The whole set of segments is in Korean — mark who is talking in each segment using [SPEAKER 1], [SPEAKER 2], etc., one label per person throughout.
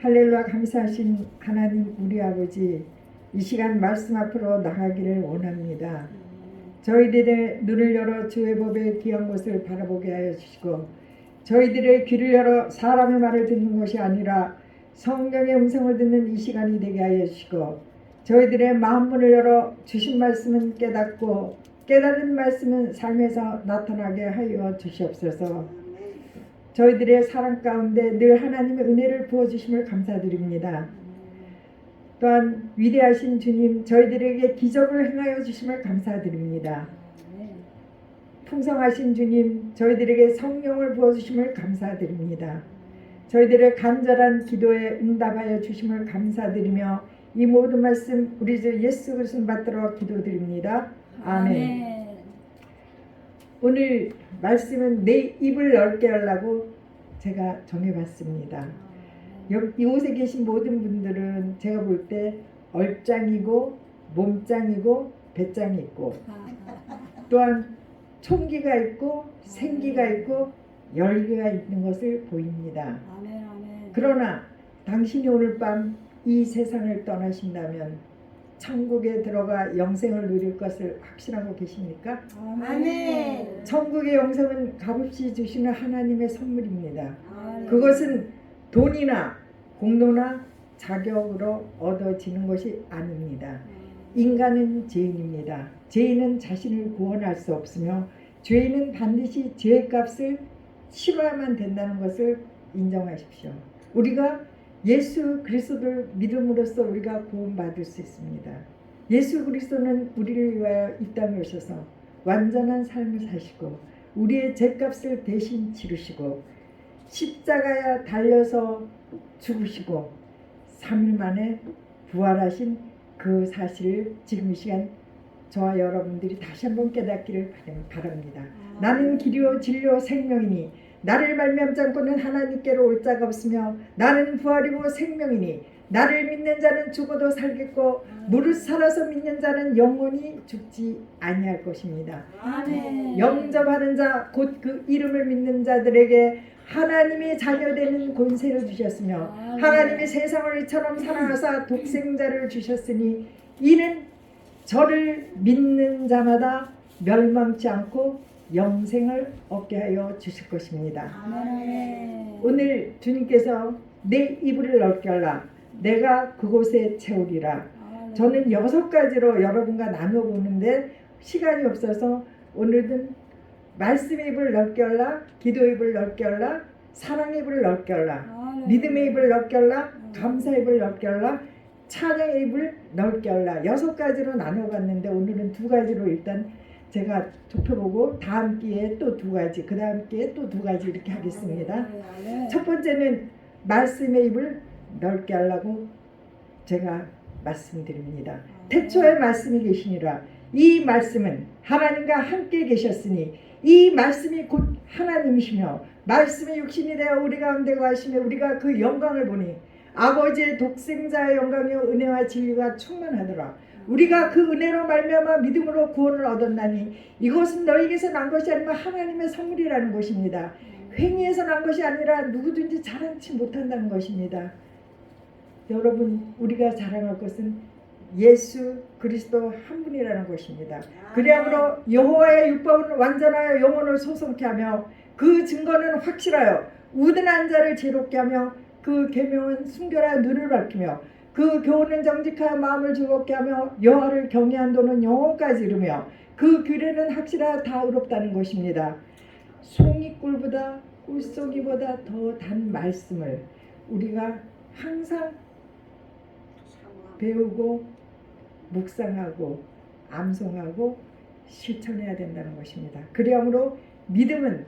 [SPEAKER 1] 할렐루야 감사하신 하나님 우리 아버지 이 시간 말씀 앞으로 나가기를 원합니다. 저희들의 눈을 열어 주의 법의 귀한 것을 바라보게 하여 주시고 저희들의 귀를 열어 사람의 말을 듣는 것이 아니라 성령의 음성을 듣는 이 시간이 되게 하여 주시고 저희들의 마음 문을 열어 주신 말씀은 깨닫고 깨달은 말씀은 삶에서 나타나게 하여 주시옵소서. 저희들의 사랑 가운데 늘 하나님의 은혜를 부어주심을 감사드립니다. 또한 위대하신 주님 저희들에게 기적을 행하여 주심을 감사드립니다. 풍성하신 주님 저희들에게 성령을 부어주심을 감사드립니다. 저희들의 간절한 기도에 응답하여 주심을 감사드리며 이 모든 말씀 우리 주 예수 그리스도 받들어 기도드립니다. 아멘. 오늘 말씀은 내 입을 넓게 하려고 제가 정해봤습니다. 여- 이곳에 계신 모든 분들은 제가 볼 때 얼짱이고 몸짱이고 배짱이 있고 또한 총기가 있고 생기가 있고 열기가 있는 것을 보입니다. 그러나 당신이 오늘 밤 이 세상을 떠나신다면 천국에 들어가 영생을 누릴 것을 확신하고 계십니까?
[SPEAKER 2] 아멘.
[SPEAKER 1] 천국의 영생은 값없이 주시는 하나님의 선물입니다.
[SPEAKER 2] 아멘.
[SPEAKER 1] 그것은 돈이나 공로나 자격으로 얻어지는 것이 아닙니다. 인간은 죄인입니다. 죄인은 자신을 구원할 수 없으며 죄인은 반드시 죄값을 치러야만 된다는 것을 인정하십시오. 우리가 예수 그리스도를 믿음으로써 우리가 구원받을 수 있습니다. 예수 그리스도는 우리를 위하여 이 땅에 오셔서 완전한 삶을 사시고 우리의 죄값을 대신 치르시고 십자가에 달려서 죽으시고 3일 만에 부활하신 그 사실을 지금 이 시간 저와 여러분들이 다시 한번 깨닫기를 바랍니다. 나는 길이요 진리요 생명이니 나를 말미암지 않고는 하나님께로 올 자가 없으며 나는 부활이고 생명이니 나를 믿는 자는 죽어도 살겠고 무릇 살아서 믿는 자는 영원히 죽지 아니할 것입니다.
[SPEAKER 2] 아멘.
[SPEAKER 1] 영접하는 자 곧 그 이름을 믿는 자들에게 하나님의 자녀되는 권세를 주셨으며
[SPEAKER 2] 아멘.
[SPEAKER 1] 하나님이 세상을 이처럼 사랑하사 독생자를 주셨으니 이는 저를 믿는 자마다 멸망치 않고 영생을 얻게 하여 주실 것입니다.
[SPEAKER 2] 아멘.
[SPEAKER 1] 오늘 주님께서 내 이불을 넓게 하라 내가 그곳에 채우리라
[SPEAKER 2] 아멘.
[SPEAKER 1] 저는 여섯 가지로 여러분과 나눠 보는데 시간이 없어서 오늘은 말씀 입을 넓게 하라, 기도 입을 넓게 하라, 사랑 입을
[SPEAKER 2] 아멘.
[SPEAKER 1] 믿음의 입을 넓게 하라, 감사 입을 넓게 하라, 찬양의 입을 넓게 하라. 여섯 가지로 나눠 봤는데 오늘은 두 가지로 일단 제가 좁혀보고 다음 기회에 또 두 가지, 그 다음 기회에 또 두 가지 이렇게 하겠습니다.
[SPEAKER 2] 아멘.
[SPEAKER 1] 첫 번째는 말씀의 입을 넓게 하려고 제가 말씀드립니다. 태초에 말씀이 계시니라. 이 말씀은 하나님과 함께 계셨으니 이 말씀이 곧 하나님이시며 말씀이 육신이 되어 우리 가운데 거하시며 우리가 그 영광을 보니 아버지의 독생자의 영광이요 은혜와 진리가 충만하더라. 우리가 그 은혜로 말미암아 믿음으로 구원을 얻었나니 이것은 너희에게서 난 것이 아니라 하나님의 선물이라는 것입니다. 횡의에서 난 것이 아니라 누구든지 자랑치 못한다는 것입니다. 여러분 우리가 자랑할 것은 예수 그리스도 한 분이라는 것입니다. 그리함으로 여호와의 율법은 완전하여 영혼을 소송케 하며 그 증거는 확실하여 우둔한 자를 지롭게 하며 그 계명은 순결한 눈을 밝히며 그 교훈은 정직하여 마음을 즐겁게 하며 여호와를 경외한 도는 영혼까지 이르며 그 규례는 확실하여 다 의롭다는 것입니다. 송이꿀보다 꿀송이보다 더 단 말씀을 우리가 항상 배우고 묵상하고 암송하고 실천해야 된다는 것입니다. 그러므로 믿음은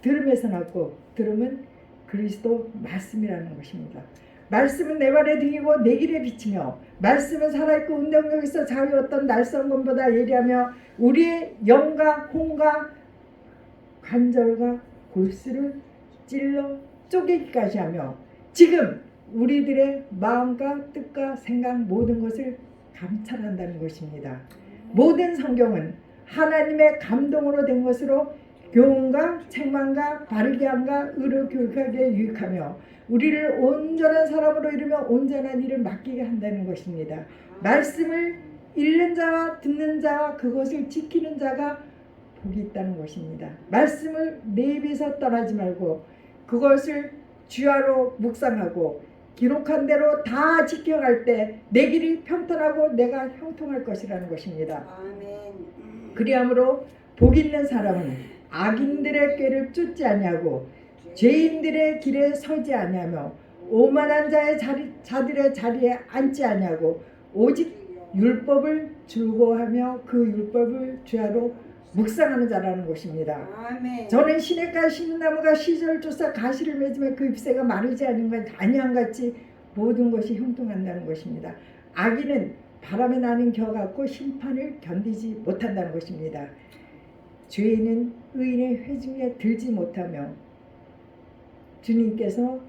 [SPEAKER 1] 들음에서 났고 들음은 그리스도 말씀이라는 것입니다. 말씀은 내 발의 등이고 내 길에 비치며 말씀은 살아있고 운동력에서 자유었던 날성검보다 예리하며 우리의 영과 홍과 관절과 골수를 찔러 쪼개기까지 하며 지금 우리들의 마음과 뜻과 생각 모든 것을 감찰한다는 것입니다. 모든 성경은 하나님의 감동으로 된 것으로 교훈과 책망과 바르게 함과 의로 교육하기에 유익하며 우리를 온전한 사람으로 이루며 온전한 일을 맡기게 한다는 것입니다. 말씀을 읽는 자와 듣는 자와 그것을 지키는 자가 복이 있다는 것입니다. 말씀을 내 입에서 떠나지 말고 그것을 주야로 묵상하고 기록한 대로 다 지켜갈 때 내 길이 평탄하고 내가 형통할 것이라는 것입니다.
[SPEAKER 2] 아멘.
[SPEAKER 1] 그리함으로 복 있는 사람은 악인들의 꾀를 쫓지 아니하고 죄인들의 길에 서지 아니하며 오만한 자의 자리, 자들의 자리에 앉지 아니하고 오직 율법을 즐거워하며 그 율법을 주야로 묵상하는 자라는 것입니다.
[SPEAKER 2] 아멘.
[SPEAKER 1] 저는 시냇가 시나무가 시절 조사 가시를 맺으면 그 잎새가 마르지 않은 건 아니한 같이 모든 것이 형통한다는 것입니다. 악인은 바람에 나는 겨 같고 심판을 견디지 못한다는 것입니다. 죄인은 의인의 회중에 들지 못하며 주님께서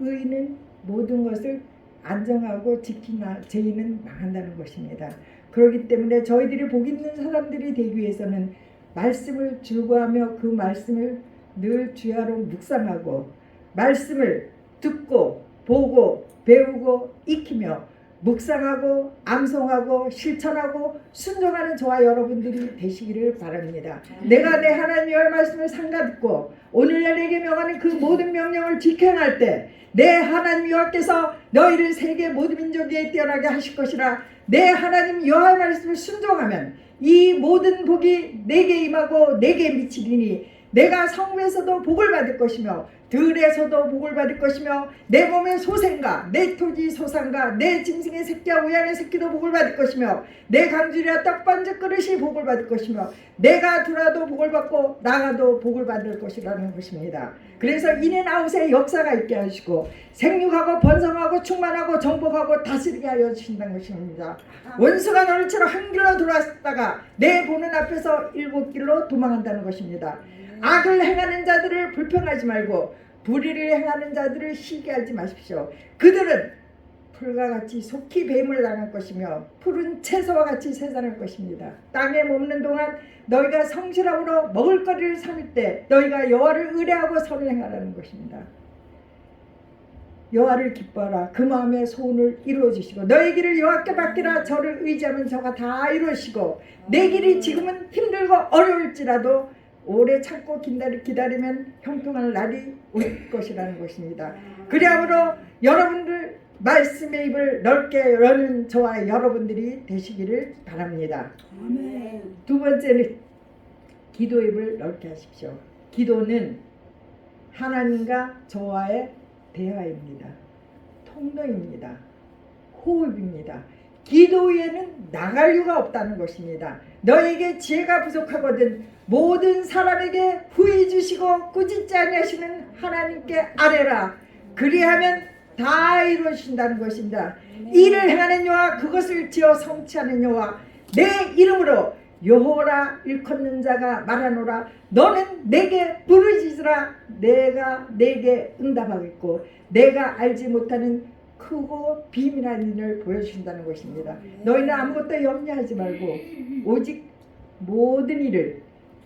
[SPEAKER 1] 의인은 모든 것을 안정하고 지키나 죄인은 망한다는 것입니다. 그렇기 때문에 저희들이 복 있는 사람들이 되기 위해서는 말씀을 즐거하며 그 말씀을 늘 주야로 묵상하고 말씀을 듣고 보고 배우고 익히며 묵상하고 암송하고 실천하고 순종하는 저와 여러분들이 되시기를 바랍니다. 내가 내 하나님의 말씀을 상가듣고 오늘날 내게 명하는 그 모든 명령을 지켜할 때 내 하나님 여호와께서 너희를 세계 모든 민족에 뛰어나게 하실 것이라 내 하나님 여호와의 말씀을 순종하면 이 모든 복이 내게 임하고 내게 미치리니 내가 성에서도 복을 받을 것이며 들에서도 복을 받을 것이며 내 몸의 소생과 내 토지 소산과 내 짐승의 새끼와 우양의 새끼도 복을 받을 것이며 내 강줄이와 떡반죽 그릇이 복을 받을 것이며 내가 들어도 복을 받고 나가도 복을 받을 것이라는 것입니다. 그래서 인앤 아웃의 역사가 있게 하시고 생육하고 번성하고 충만하고 정복하고 다스리게 하여 주신다는 것입니다. 원수가 너를 치러 한 길로 돌아왔다가 내 보는 앞에서 일곱 길로 도망한다는 것입니다. 악을 행하는 자들을 불평하지 말고 불의를 행하는 자들을 시기하지 마십시오. 그들은 풀과 같이 속히 뱀을 당할 것이며 푸른 채소와 같이 세산할 것입니다. 땅에 머무는 동안 너희가 성실함으로 먹을거리를 삼을 때 너희가 여호와를 의뢰하고 선을 행하라는 것입니다. 여호와를 기뻐하라 그 마음의 소원을 이루어 주시고 너희 길을 여호와께 맡기라 저를 의지하면 저가 다 이루시고 내 길이 지금은 힘들고 어려울지라도 오래 참고 기다리, 기다리 면 형통할 날이 올 것이라는 것입니다. 그리함으로 여러분들 말씀의 입을 넓게 여는 저와 여러분들이 되시기를 바랍니다. 두 번째는 기도 입을 넓게 하십시오. 기도는 하나님과 저와의 대화입니다. 통로입니다. 호흡입니다. 기도에는 나갈 이유가 없다는 것입니다. 너에게 지혜가 부족하거든 모든 사람에게 후히 주시고 꾸짖지 아니하시는 하나님께 아뢰라. 그리하면 다 이루어진다는 것입니다. 일을 행하는 여와 그것을 지어 성취하는 여와 내 이름으로 여호라 일컫는 자가 말하노라 너는 내게 부르짖으라 내가 내게 응답하겠고 내가 알지 못하는 크고 비밀한 일을 보여주신다는 것입니다. 너희는 아무것도 염려하지 말고 오직 모든 일을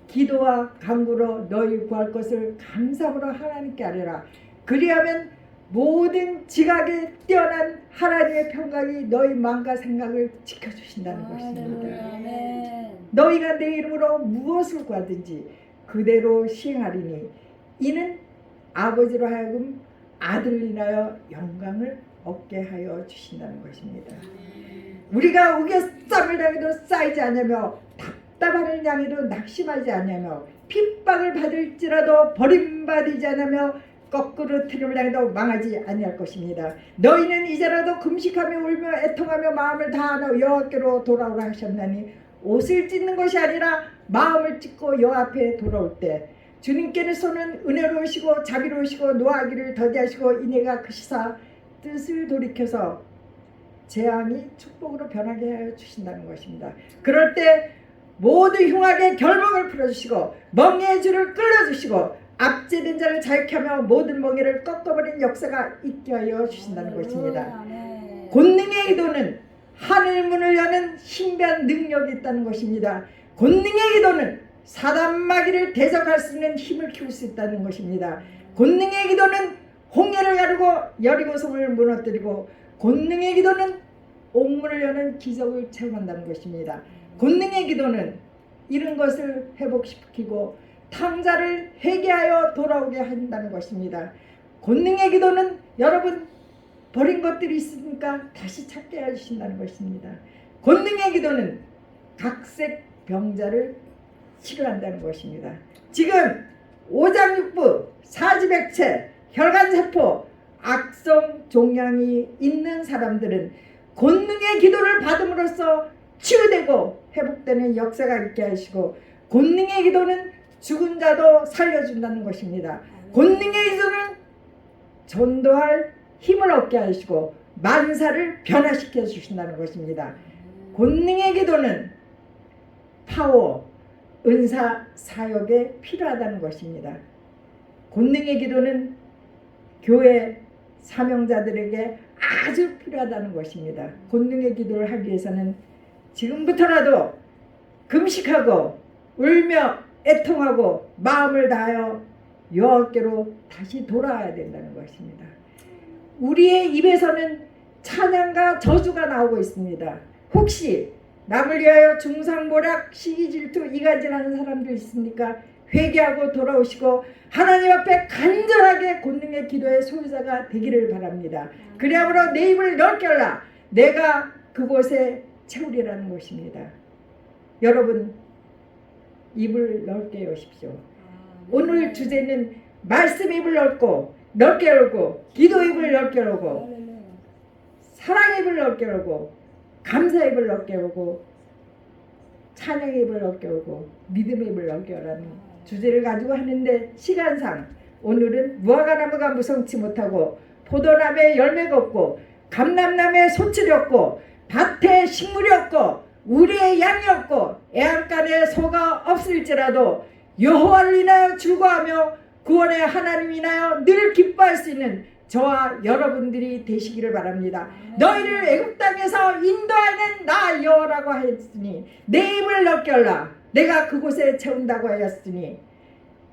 [SPEAKER 1] 기도와 간구로 너희 구할 것을 감사함으로 하나님께 아뢰라. 그리하면 모든 지각에 뛰어난 하나님의 평강이 너희 마음과 생각을 지켜주신다는 것입니다.
[SPEAKER 2] 아멘.
[SPEAKER 1] 너희가 내 이름으로 무엇을 구하든지 그대로 시행하리니 이는 아버지로 하여금 아들로 인하여 영광을 얻게 하여 주신다는 것입니다. 우리가 우겨 쌈을 당해도 쌓이지 않으며 답답한 양에도 낙심하지 않으며 핍박을 받을지라도 버림받지 않으며 거꾸로 트림을 당해도 망하지 아니할 것입니다. 너희는 이제라도 금식하며 울며 애통하며 마음을 다하여 여호와께로 돌아오라 하셨나니 옷을 찢는 것이 아니라 마음을 찢고 여호와 앞에 돌아올 때 주님께서는 은혜로우시고 자비로우시고 노하기를 더디하시고 이내가 크시사 뜻을 돌이켜서 재앙이 축복으로 변하게 하여 주신다는 것입니다. 그럴 때 모든 흉악의 결박을 풀어주시고 멍에의 줄을 끌어주시고 압제된 자를 자유케 하며 모든 멍에를 꺾어버린 역사가 있게 하여 주신다는 것입니다. 권능의 기도는 하늘 문을 여는 신비한 능력이 있다는 것입니다. 권능의 기도는 사단 마귀를 대적할 수 있는 힘을 키울 수 있다는 것입니다. 권능의 기도는 홍해를 가르고 여리고성을 무너뜨리고 권능의 기도는 옥문을 여는 기적을 체험한다는 것입니다. 권능의 기도는 이런 것을 회복시키고 탕자를 회개하여 돌아오게 한다는 것입니다. 권능의 기도는 여러분 버린 것들이 있으니까 다시 찾게 해주신다는 것입니다. 권능의 기도는 각색 병자를 치료한다는 것입니다. 지금 오장육부, 사지백체, 혈관세포, 악성 종양이 있는 사람들은 권능의 기도를 받음으로써 치유되고 회복되는 역사가 있게 하시고 권능의 기도는 죽은 자도 살려준다는 것입니다. 권능의 기도는 전도할 힘을 얻게 하시고 만사를 변화시켜 주신다는 것입니다. 권능의 기도는 파워, 은사, 사역에 필요하다는 것입니다. 권능의 기도는 교회 사명자들에게 아주 필요하다는 것입니다. 권능의 기도를 하기 위해서는 지금부터라도 금식하고 울며 애통하고 마음을 다하여 여호와께로 다시 돌아와야 된다는 것입니다. 우리의 입에서는 찬양과 저주가 나오고 있습니다. 혹시 남을 위하여 중상모략 시기질투 이간질하는 사람들 있습니까? 회개하고 돌아오시고 하나님 앞에 간절하게 권능의 기도의 소유자가 되기를 바랍니다. 그리함으로 내 입을 넓게 열라. 내가 그곳에 채우리라는 것입니다. 여러분 입을 넓게 여십시오. 오늘 주제는 말씀 입을 넓고 넓게 열고 기도 입을 넓게 열고 사랑 입을 넓게 열고 감사 입을 넓게 열고 찬양 입을 넓게 열고 믿음 입을 넓게 열라는 주제를 가지고 하는데 시간상 오늘은 무화과나무가 무성치 못하고 포도나무에 열매가 없고 감람나무에 소출이 없고 밭에 식물이 없고 우리의 양이 없고 애안간에 소가 없을지라도 여호와를 인하여 즐거하며 구원의 하나님 인하여 늘 기뻐할 수 있는 저와 여러분들이 되시기를 바랍니다. 너희를 애굽 땅에서 인도하는 나 여호라고 하였으니 내 입을 열라 내가 그곳에 채운다고 하였으니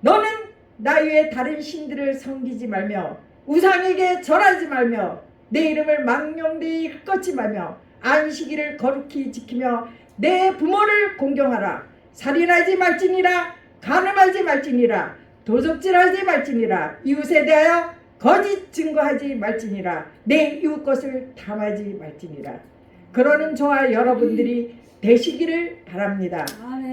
[SPEAKER 1] 너는 나 위에 다른 신들을 섬기지 말며 우상에게 절하지 말며 내 이름을 망령되이 헛것지 말며 안식일을 거룩히 지키며 내 부모를 공경하라. 살인하지 말지니라. 간음하지 말지니라. 도적질하지 말지니라. 이웃에 대하여 거짓 증거하지 말지니라. 내 이웃 것을 탐하지 말지니라. 그러는 저와 여러분들이 되시기를 바랍니다.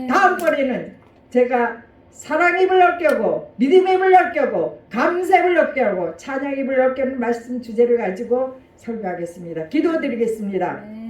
[SPEAKER 1] 다음번에는 제가 사랑 입을 넓게 하고 믿음 입을 넓게 하고 감사 입을 넓게 하고 찬양 입을 넓게 하는 말씀 주제를 가지고 설교하겠습니다. 기도드리겠습니다.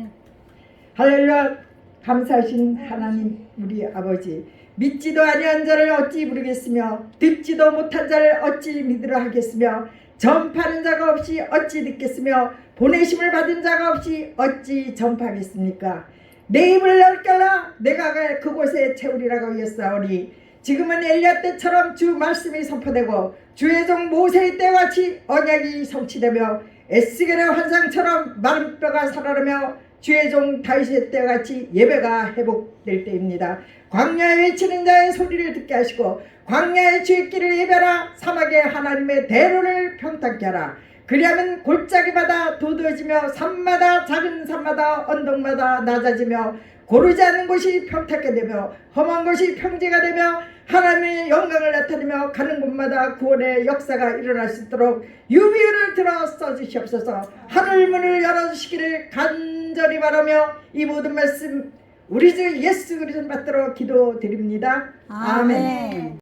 [SPEAKER 1] 할렐루야 감사하신 하나님 우리 아버지. 믿지도 아니한 자를 어찌 부르겠으며 듣지도 못한 자를 어찌 믿으라 하겠으며 전파하는 자가 없이 어찌 듣겠으며 보내심을 받은 자가 없이 어찌 전파하겠습니까? 내 입을 넓게라 내가 그곳에 채우리라고 하였사오니 지금은 엘리야 때처럼 주 말씀이 선포되고 주의 종 모세의 때와 같이 언약이 성취되며 에스겔의 환상처럼 마른 뼈가 살아나며 주의 종 다윗의 때와 같이 예배가 회복될 때입니다. 광야에 외치는 자의 소리를 듣게 하시고 광야의 주의 길을 예배하라 사막의 하나님의 대로를 평탄케 하라 그리하면 골짜기 바다 도드어지며 산마다 작은 산마다 언덕마다 낮아지며 고르지 않는 곳이 평탄하게 되며 험한 곳이 평지가 되며 하나님의 영광을 나타내며 가는 곳마다 구원의 역사가 일어날 수 있도록 유비를 들어 써주시옵소서 하늘 문을 열어주시기를 간절히 바라며 이 모든 말씀 우리 주 예수 그리스도 받들어 기도드립니다. 아멘.